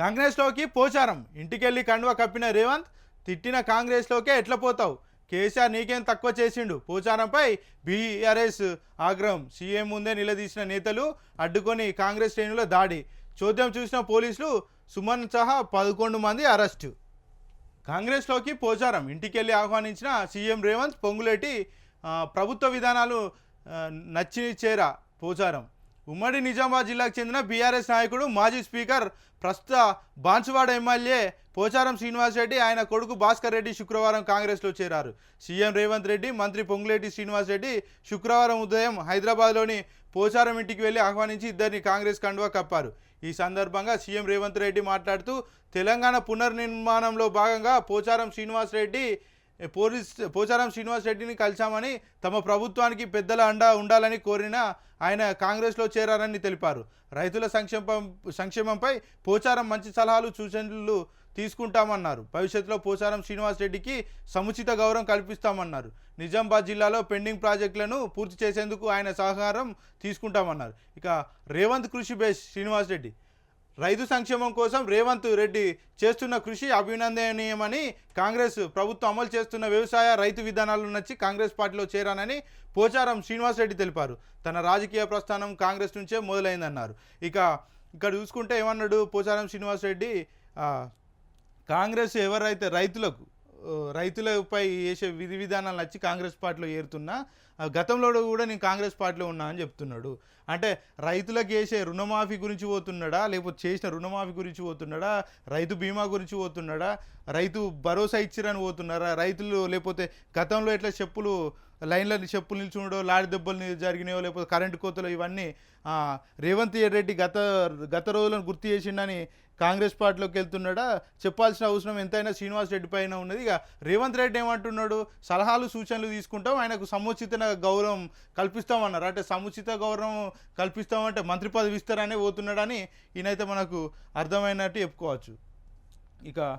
కాంగ్రెస్లోకి పోచారం. ఇంటికెళ్ళి కండువ కప్పిన రేవంత్ తిట్టిన కాంగ్రెస్లోకే ఎట్లా పోతావు? కేసీఆర్ నీకేం తక్కువ చేసిండు? పోచారంపై బీఆర్ఎస్ ఆగ్రహం. సీఎం ముందే నిలదీసిన నేతలు అడ్డుకొని కాంగ్రెస్ శ్రేణుల దాడి. చోద్యం చూసిన పోలీసులు సుమన్ సహా పదకొండు మంది అరెస్టు. కాంగ్రెస్లోకి పోచారం. ఇంటికెళ్ళి ఆహ్వానించిన సీఎం రేవంత్ పొంగులేటి ప్రభుత్వ విధానాలు ఆ, నచ్చినిచ్చేరా పోచారం. ఉమ్మడి నిజామాబాద్ జిల్లాకు చెందిన బీఆర్ఎస్ నాయకుడు మాజీ స్పీకర్ ప్రస్తుత బాన్సువాడ ఎమ్మెల్యే పోచారం శ్రీనివాస్ రెడ్డి ఆయన కొడుకు భాస్కర్ రెడ్డి శుక్రవారం కాంగ్రెస్లో చేరారు. సీఎం రేవంత్ రెడ్డి మంత్రి పొంగులేటి శ్రీనివాస్ రెడ్డి శుక్రవారం ఉదయం హైదరాబాద్లోని పోచారం ఇంటికి వెళ్ళి ఆహ్వానించి ఇద్దరిని కాంగ్రెస్ కండువా కప్పారు. ఈ సందర్భంగా సీఎం రేవంత్ రెడ్డి మాట్లాడుతూ తెలంగాణ పునర్నిర్మాణంలో భాగంగా పోచారం శ్రీనివాస్ రెడ్డి పోలీస్ పోచారం శ్రీనివాస్ రెడ్డిని కలిశామని తమ ప్రభుత్వానికి పెద్దల అండ ఉండాలని కోరిన ఆయన కాంగ్రెస్లో చేరారని తెలిపారు. రైతుల సంక్షేమం సంక్షేమంపై పోచారం మంచి సలహాలు సూచనలు తీసుకుంటామన్నారు. భవిష్యత్తులో పోచారం శ్రీనివాస్ రెడ్డికి సముచిత గౌరవం కల్పిస్తామన్నారు. నిజామాబాద్ జిల్లాలో పెండింగ్ ప్రాజెక్టులను పూర్తి చేసేందుకు ఆయన సహకారం తీసుకుంటామన్నారు. ఇక రేవంత్ కృషి బేస్ శ్రీనివాస్ రెడ్డి. రైతు సంక్షేమం కోసం రేవంత్ రెడ్డి చేస్తున్న కృషి అభినందనీయమని కాంగ్రెస్ ప్రభుత్వం అమలు చేస్తున్న వ్యవసాయ రైతు విధానాలు నచ్చి కాంగ్రెస్ పార్టీలో చేరానని పోచారం శ్రీనివాస్ రెడ్డి తెలిపారు. తన రాజకీయ ప్రస్థానం కాంగ్రెస్ నుంచే మొదలైందన్నారు. ఇక ఇక్కడ చూసుకుంటే ఏమన్నాడు పోచారం శ్రీనివాస్ రెడ్డి? కాంగ్రెస్ ఎవరైతే రైతులకు రైతులపై వేసే విధి విధానాలు నచ్చి కాంగ్రెస్ పార్టీలో ఏరుతున్నా గతంలో కూడా నేను కాంగ్రెస్ పార్టీలో ఉన్నా అని చెప్తున్నాడు. అంటే రైతులకు వేసే రుణమాఫీ గురించి పోతున్నాడా? లేకపోతే చేసిన రుణమాఫీ గురించి పోతున్నాడా? రైతు బీమా గురించి పోతున్నాడా? రైతు భరోసా ఇచ్చిరని పోతున్నారా? రైతులు లేకపోతే గతంలో ఎట్లా చెప్పులు లైన్లో చెప్పులు నిల్చుండో లాడి దెబ్బలు జరిగినాయో లేకపోతే కరెంటు కోతలు ఇవన్నీ రేవంత్ రెడ్డి గత గత రోజులను గుర్తు చేసిండని కాంగ్రెస్ పార్టీలోకి వెళ్తున్నాడా? చెప్పాల్సిన అవసరం ఎంతైనా శ్రీనివాస్ రెడ్డి పైన ఉన్నది. ఇక రేవంత్ రెడ్డి ఏమంటున్నాడు? సలహాలు సూచనలు తీసుకుంటాం. ఆయనకు సముచిత గౌరవం కల్పిస్తామన్నారు. అంటే సముచిత గౌరవం కల్పిస్తామంటే మంత్రి పదవి ఇస్తారనే పోతున్నాడని ఈయనైతే మనకు అర్థమైనట్టు చెప్పుకోవచ్చు. ఇక